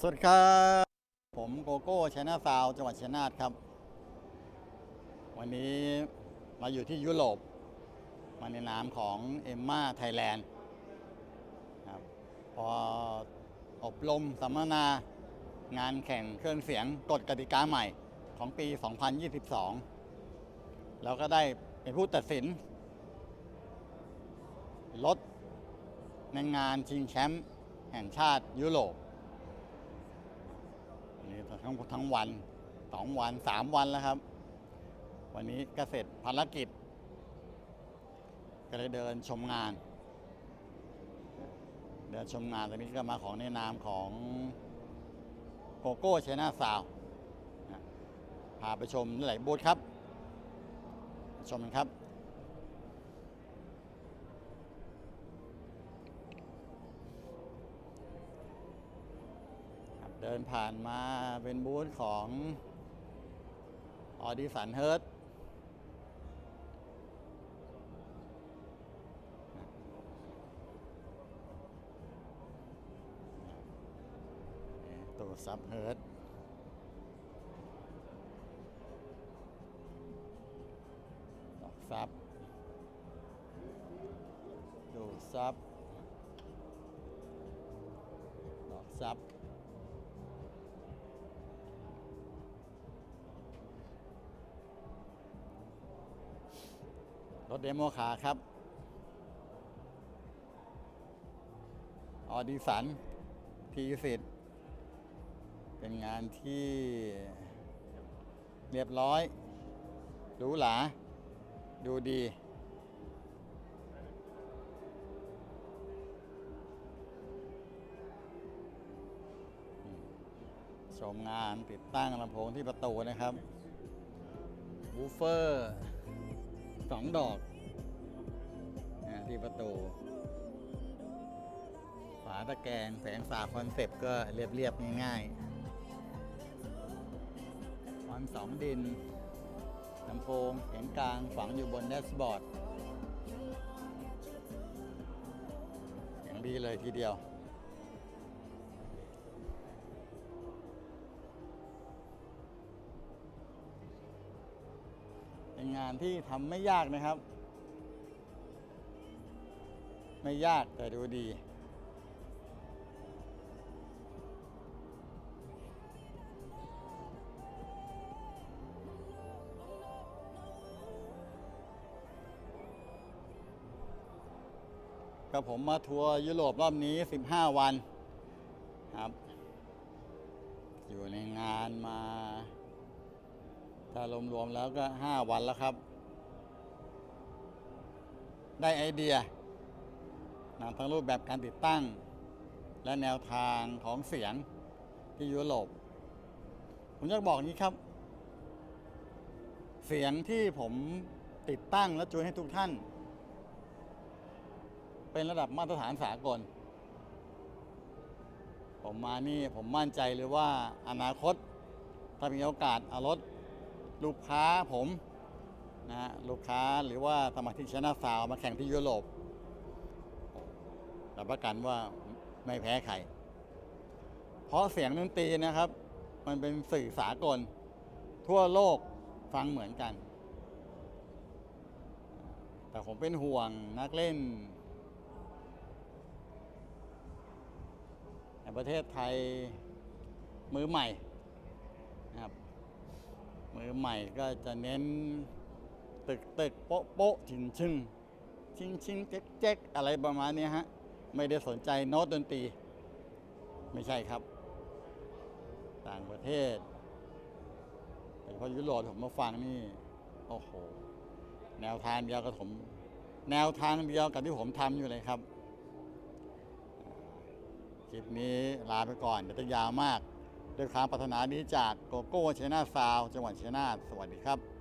สวัสดีครับ ผมโกโก้ชัยนาซาวจังหวัดชัยนาทครับ วันนี้มาอยู่ที่ยุโรป มาในนามของเอมมาไทยแลนด์ครับพออบรมสัมมนางานแข่งเครื่องเสียงกฎกติกาใหม่ของปี 2022 แล้วก็ได้เป็นผู้ตัดสินรถในงานชิงแชมป์แห่งชาติยุโรป ทั้งทั้งวันสองวันสามวันแล้วครับ วันนี้ก็เสร็จภารกิจ ก็เลยเดินชมงาน เดินชมงานตอนนี้ก็มาของในนามของโกโก้เชน่าซาวพาไปชมหลายบูธครับ ชมกันครับ ครับเดินผ่านมาเป็นบูธของออดิสันเฮิร์ตตัวซับเฮิร์ตดอกซับดูซับดอกซับ รถเดโมคาครับออดิสันทีสิทธ์เป็นงานที่เรียบร้อยหรูหราดูดี ชมงานติดตั้งลำโพงที่ประตูนะครับบูฟเฟอร์ สองดอกนะที่ประตู ฝาตะแกรงแสงสาคอนเซปต์ก็เรียบๆง่ายๆฟอนต์สองดินลำโพงเสียงกลางฝังอยู่บนแดชบอร์ดเสียงดีเลยทีเดียว เป็นงานที่ทำไม่ยากนะครับ ไม่ยากแต่ดูดี กับผมมาทัวร์ยุโรปรอบนี้ 15 วันครับ อยู่ในงานมา ถ้ารวมๆแล้วก็ 5 วันแล้วครับ ได้ไอเดียนะทั้งรูปแบบการติดตั้ง และแนวทางของเสียงที่ยุโรปผมอยากบอกอย่างนี้ครับ เสียงที่ผมติดตั้งและจูนให้ทุกท่าน เป็นระดับมาตรฐานสากล ผมมานี่ผมมั่นใจเลยว่าอนาคต ถ้ามีโอกาสเอารถ ลูกค้าผมนะฮะลูกค้าหรือว่าสมาชิกชนะสาวมาแข่งที่ยุโรปรับประกันว่าไม่แพ้ใคร เพราะเสียงดนตรีนะครับ มันเป็นสื่อสากล ทั่วโลกฟังเหมือนกัน แต่ผมเป็นห่วงนักเล่นในประเทศไทยมือใหม่นะครับ มือใหม่ก็จะเน้นตึกตึกโป๊ะโป๊ะชิงชึงชิงชิงเจ๊กเจ๊กอะไรประมาณนี้ฮะ ไม่ได้สนใจโน้ตดนตรี ไม่ใช่ครับ ต่างประเทศแต่พอยุโรปผมมาฟังนี่ โอ้โห แนวทางเดียวกับผม แนวทางเดียวกับที่ผมทำอยู่เลยครับ คลิปนี้ลาไปก่อนเดี๋ยวจะยาวมาก ด้วยความปรารถนานี้จากโกโก้เชนาซาว จังหวัดเชียนาทสวัสดีครับ